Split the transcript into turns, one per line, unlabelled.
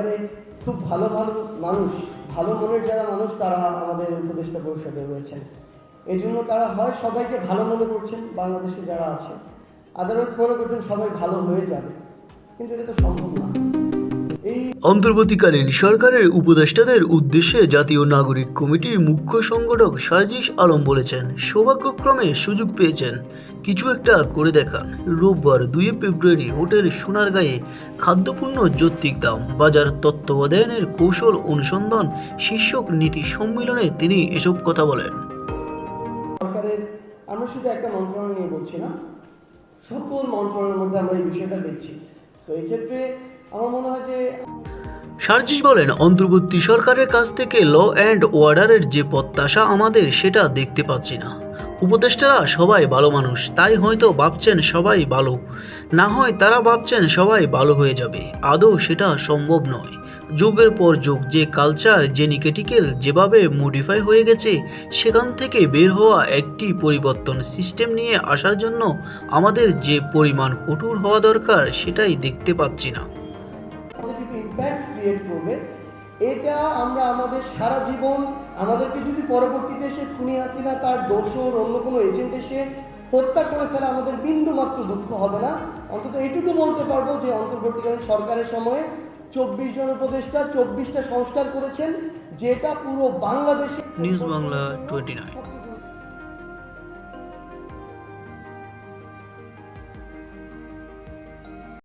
সরকারে খুব ভালো ভালো মানুষ, ভালো মনের যারা মানুষ, তারা আমাদের উপদেষ্টা পরিষদে রয়েছেন। এই জন্য তারা হয় সবাইকে ভালো মনে করছেন, বাংলাদেশে যারা আছে আদারওয়াইজ মনে করছেন সবাই ভালো হয়ে যাবে। কিন্তু এটা তো সম্ভব না।
অন্তর্বর্তীকালীন সরকারের উপদেষ্টাদের উদ্দেশ্যে জাতীয় নাগরিক কমিটির মুখ্য সংগঠক সার্জিস আলম বলেছেন, সৌভাগ্যক্রমে সুযোগ পেয়েছেন। কিছু একটা করে দেখান। রোববার দুই ফেব্রুয়ারি হোটেল সোনারগাঁয়ে খাদ্যপূর্ণ যৌক্তিক দাম, বাজার তত্ত্বাবধানের কৌশল অনুসন্ধান শীর্ষক নীতি সম্মেলনে তিনি এসব কথা বলেন।
আমরা শুধু একটা মন্ত্রণালয় নিয়ে বলছি না, সকল মন্ত্রণালয়ের মধ্যে আমরা এই বিষয়টা দেখছি। তো এই ক্ষেত্রে যে
সার্জিস বলেন, অন্তর্বর্তী সরকারের কাছ থেকে ল অ্যান্ড অর্ডারের যে প্রত্যাশা আমাদের, সেটা দেখতে পাচ্ছি না। উপদেষ্টারা সবাই ভালো মানুষ, তাই হয়তো ভাবছেন সবাই ভালো। না হয় তারা ভাবছেন সবাই ভালো হয়ে যাবে। আদৌ সেটা সম্ভব নয়। যুগের পর যুগ, যে কালচার জেনিকেটিক্যাল যেভাবে মডিফাই হয়ে গেছে, সেখান থেকে বের হওয়া একটি পরিবর্তন সিস্টেম নিয়ে আসার জন্য আমাদের যে পরিমাণ কঠোর হওয়া দরকার, সেটাই দেখতে পাচ্ছি না।
ইম্প্যাক্ট ক্রিয়েট করবে, এটা আমরা আমাদের সারা জীবন আমাদেরকে যদি পরবর্তীতে এসে খুনি হাসিনা তার দোষর অন্য কোনো এজেন্ট এসে হত্যা করে ফেলে, আমাদের বিন্দু মাত্র দুঃখ হবে না। অন্তত এটুকু বলতে পারব যে অন্তর্বর্তীকালীন সরকারের সময়ে চব্বিশ জন উপদেষ্টা চব্বিশটা সংস্কার করেছেন, যেটা পুরো বাংলাদেশে
নিউজ বাংলা টোয়েন্টি নাইন।